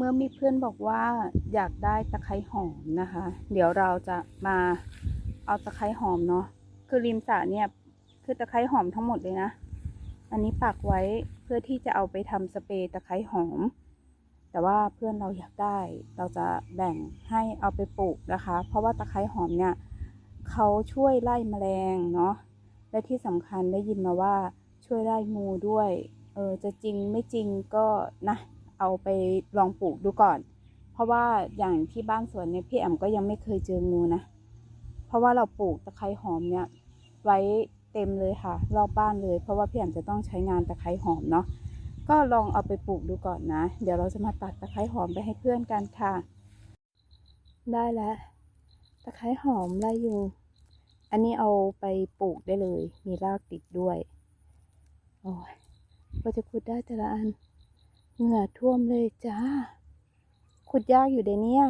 เมื่อมีเพื่อนบอกว่าอยากได้ตะไคร้หอมนะคะ เดี๋ยวเราจะมาเอาตะไคร้หอมเนาะคือริมสระเนี่ยคือตะไคร้หอมทั้งหมดเลยนะ อันนี้ปักไว้เพื่อที่จะเอาไปทำสเปรย์ตะไคร้หอม แต่ว่าเพื่อนเราอยากได้ เราจะแบ่งให้เอาไปปลูกนะคะ เพราะว่าตะไคร้หอมเนี่ยเขาช่วยไล่แมลงเนาะและที่สำคัญได้ยินมาว่าช่วยไล่งูด้วยเออจะจริงไม่จริงก็นะ เอาไปลองปลูกดูก่อน เพราะว่าอย่างที่บ้านสวนเนี่ยพี่แอมก็ยังไม่เคยเจองูนะ เพราะว่าเราปลูกตะไคร้หอมเนี่ยไว้เต็มเลยค่ะ รอบบ้านเลย เพราะว่าพี่แอมจะต้องใช้งานตะไคร้หอมเนาะ ก็ลองเอาไปปลูกดูก่อนนะ เดี๋ยวเราจะมาตัดตะไคร้หอมไปให้เพื่อนกันค่ะ ได้แล้วตะไคร้หอมไล่ยุงอันนี้เอาไปปลูกได้เลย มีรากติดด้วย โอ้ยพอจะขุดได้แต่ละอัน เหงื่อท่วมเลยจ้า ขุดยากอยู่เดยวนี้